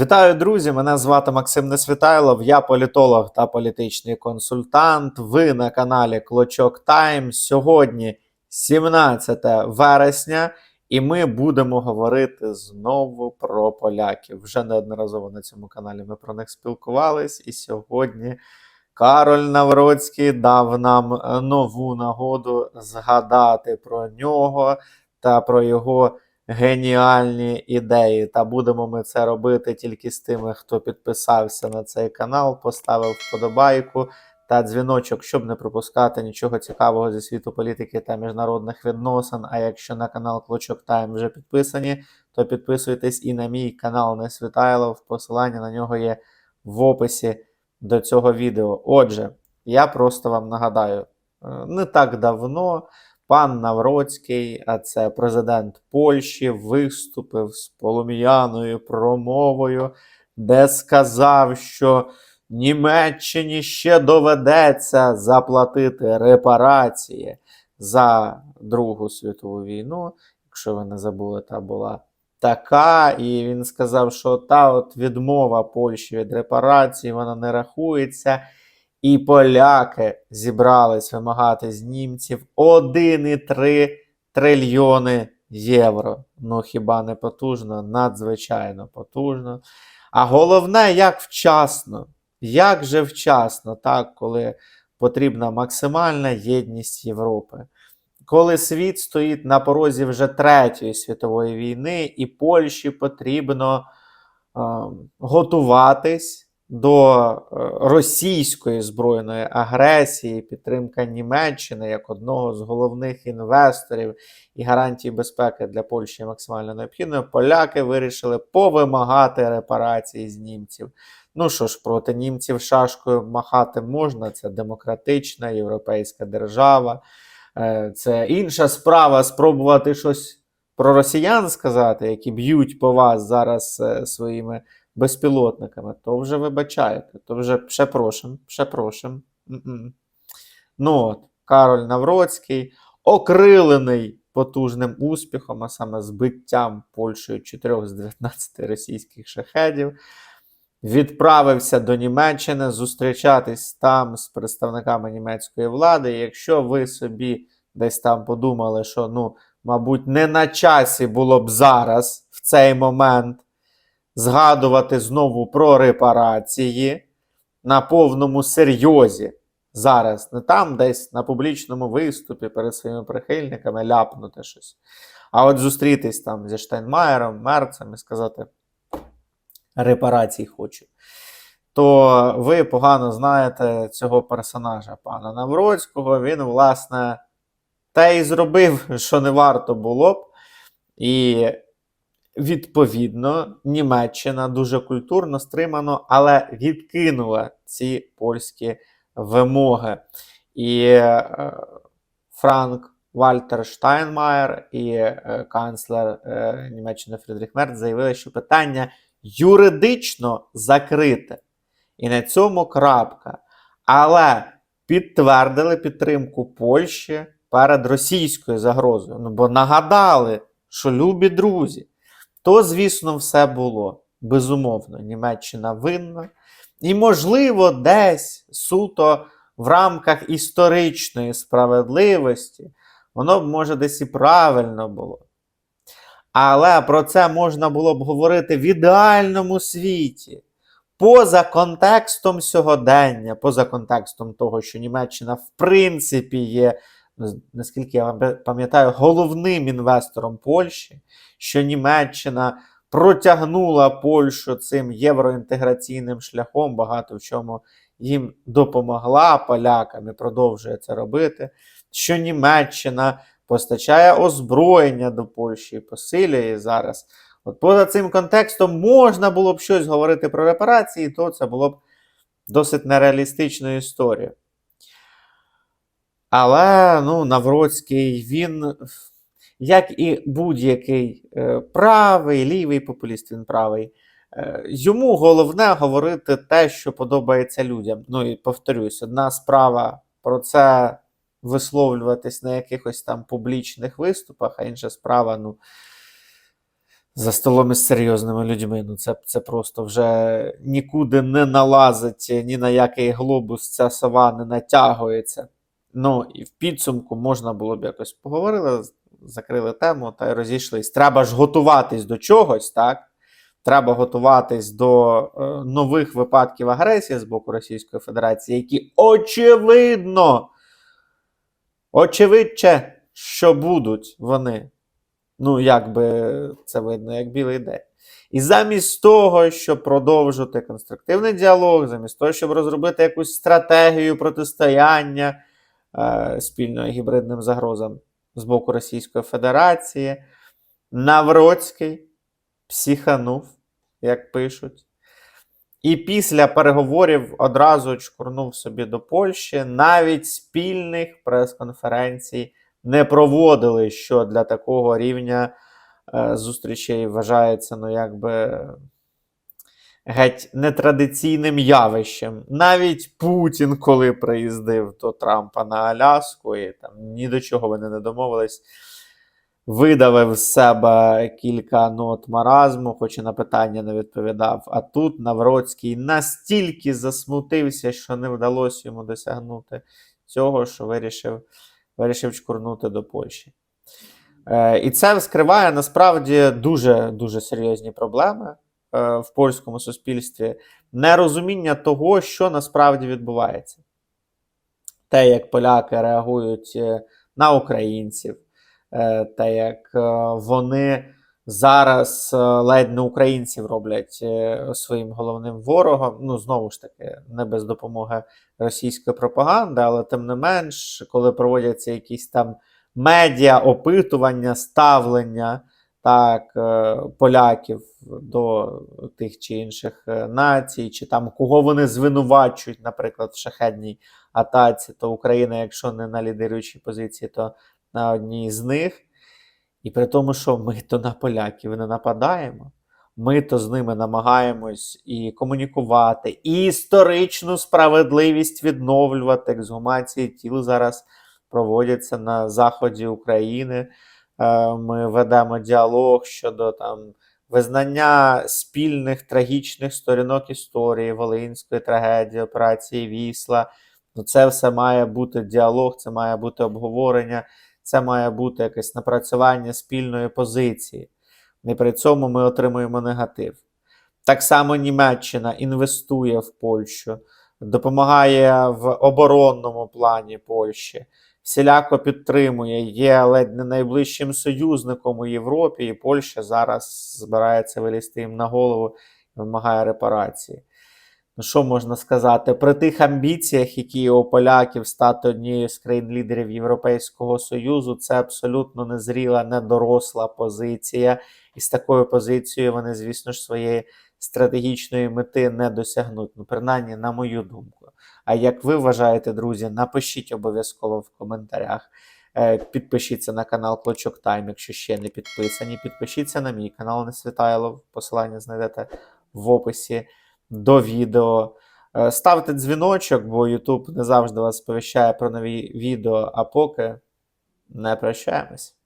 Вітаю, друзі! Мене звати Максим Несвітайлов, я політолог та політичний консультант. Ви на каналі Клочок Тайм. Сьогодні 17 вересня, і ми будемо говорити знову про поляків. Вже неодноразово на цьому каналі ми про них спілкувались, і сьогодні Кароль Навроцький дав нам е, нову нагоду згадати про нього та про його геніальні ідеї. Та будемо ми це робити тільки з тими, хто підписався на цей канал, поставив вподобайку та дзвіночок, щоб не пропускати нічого цікавого зі світу політики та міжнародних відносин. А якщо на канал Клочок Тайм вже підписані, то підписуйтесь і на мій канал Не Несвітайлов. Посилання на нього є в описі до цього відео. Отже, я просто вам нагадаю, е, не так давно. Пан Навроцький, а це президент Польщі, виступив з полум'яною промовою, де сказав, що Німеччині ще доведеться заплатити репарації за Другу світову війну. Якщо ви не забули, та була така. І він сказав, що та от відмова Польщі від репарацій, вона не рахується. І поляки зібрались вимагати з німців 1,3 трильйони євро. Ну хіба не потужно? Надзвичайно потужно. А головне, як вчасно. Як же вчасно, так, коли потрібна максимальна єдність Європи. Коли світ стоїть на порозі вже Третьої світової війни, і Польщі потрібно е, готуватись до е, російської збройної агресії, підтримка Німеччини як одного з головних інвесторів і гарантій безпеки для Польщі максимально необхідною, поляки вирішили повимагати репарації з німців. Ну що ж, проти німців шашкою махати можна, це демократична європейська держава. Е, Це інша справа спробувати щось про росіян сказати, які б'ють по вас зараз е, своїми безпілотниками, то вже вибачаєте, то вже препрошим. М-м. Ну от, Кароль Навроцький, окрилений потужним успіхом, а саме збиттям Польщею 4 з 19 російських шахедів, відправився до Німеччини зустрічатись там з представниками німецької влади. Якщо ви собі десь там подумали, що, ну, мабуть, не на часі було б зараз в цей момент згадувати знову про репарації на повному серйозі. Зараз не там десь на публічному виступі перед своїми прихильниками ляпнути щось. А от зустрітись там зі Штайнмаєром, Мерцем і сказати: репарацій хочу. То ви погано знаєте цього персонажа, пана Навроцького. Він, власне, те і зробив, що не варто було б. І Відповідно, Німеччина дуже культурно стримано, але відкинула ці польські вимоги. І е, Франк Вальтер Штайнмаєр і е, канцлер е, Німеччини Фрідріх Мерц заявили, що питання юридично закрите. І на цьому крапка. Але підтвердили підтримку Польщі перед російською загрозою. Ну, бо нагадали, що любі друзі то, звісно, все було. Безумовно, Німеччина винна. І, можливо, десь суто в рамках історичної справедливості, воно б, може, десь і правильно було. Але про це можна було б говорити в ідеальному світі, поза контекстом сьогодення, поза контекстом того, що Німеччина, в принципі, є наскільки я пам'ятаю, головним інвестором Польщі, що Німеччина протягнула Польщу цим євроінтеграційним шляхом, багато в чому їм допомогла полякам і продовжує це робити. Що Німеччина постачає озброєння до Польщі і посилює зараз. От поза цим контекстом можна було б щось говорити про репарації, то це було б досить нереалістичною історією. Але ну, Навроцький, він, як і будь-який е, правий, лівий популіст, він правий. Е, йому головне говорити те, що подобається людям. Ну і повторюсь, одна справа про це висловлюватись на якихось там публічних виступах, а інша справа, ну, за столом із серйозними людьми. Ну, це, це просто вже нікуди не налазить, ні на який глобус ця сова не натягується. Ну, і в підсумку можна було б якось поговорили, закрили тему та й розійшлись. Треба ж готуватись до чогось, так? Треба готуватись до е, нових випадків агресії з боку Російської Федерації, які очевидно, очевидче, що будуть вони. Ну, як би це видно, як білий день. І замість того, щоб продовжити конструктивний діалог, замість того, щоб розробити якусь стратегію протистояння спільно гібридним загрозам з боку Російської Федерації, Навроцький психанув, як пишуть. І після переговорів одразу чкурнув собі до Польщі. Навіть спільних прес-конференцій не проводили, що для такого рівня е, зустрічей вважається, ну, якби геть нетрадиційним явищем. Навіть Путін, коли приїздив до Трампа на Аляску, і там ні до чого вони не домовились, видавив з себе кілька нот маразму, хоч і на питання не відповідав. А тут Навроцький настільки засмутився, що не вдалося йому досягнути цього, що вирішив, вирішив чкурнути до Польщі. Е, і це вскриває насправді дуже дуже серйозні проблеми в польському суспільстві. Нерозуміння того, що насправді відбувається. Те, як поляки реагують е, на українців, е, те, як е, вони зараз е, ледь не українців роблять е, своїм головним ворогом. Ну, знову ж таки, не без допомоги російської пропаганди, але тим не менш, коли проводяться якісь там медіа, опитування, ставлення так, е, поляків до тих чи інших е, націй, чи там кого вони звинувачують, наприклад, в шахедній атаці, то Україна, якщо не на лідируючій позиції, то на одній з них. І при тому, що ми то на поляків не нападаємо. Ми то з ними намагаємось і комунікувати, і історичну справедливість відновлювати. Ексгумації тіл зараз проводяться на заході України. Е, Ми ведемо діалог щодо там визнання спільних трагічних сторінок історії, Волинської трагедії, операції Вісла. Ну, це все має бути діалог, це має бути обговорення, це має бути якесь напрацювання спільної позиції. І при цьому ми отримуємо негатив. Так само Німеччина інвестує в Польщу, допомагає в оборонному плані Польщі, всіляко підтримує, є ледь не найближчим союзником у Європі, і Польща зараз збирається вилізти їм на голову і вимагає репарації. Ну, що можна сказати? При тих амбіціях, які у поляків стати однією з країн-лідерів Європейського Союзу, це абсолютно незріла, недоросла позиція. І з такою позицією вони, звісно ж, своєї стратегічної мети не досягнуть. Ну, принаймні, на мою думку. А як ви вважаєте, друзі, напишіть обов'язково в коментарях. Е, Підпишіться на канал Клочок Тайм, якщо ще не підписані. Підпишіться на мій канал Несвітайлов. Посилання знайдете в описі до відео. Е, Ставте дзвіночок, бо YouTube не завжди вас сповіщає про нові відео, а поки не прощаємось.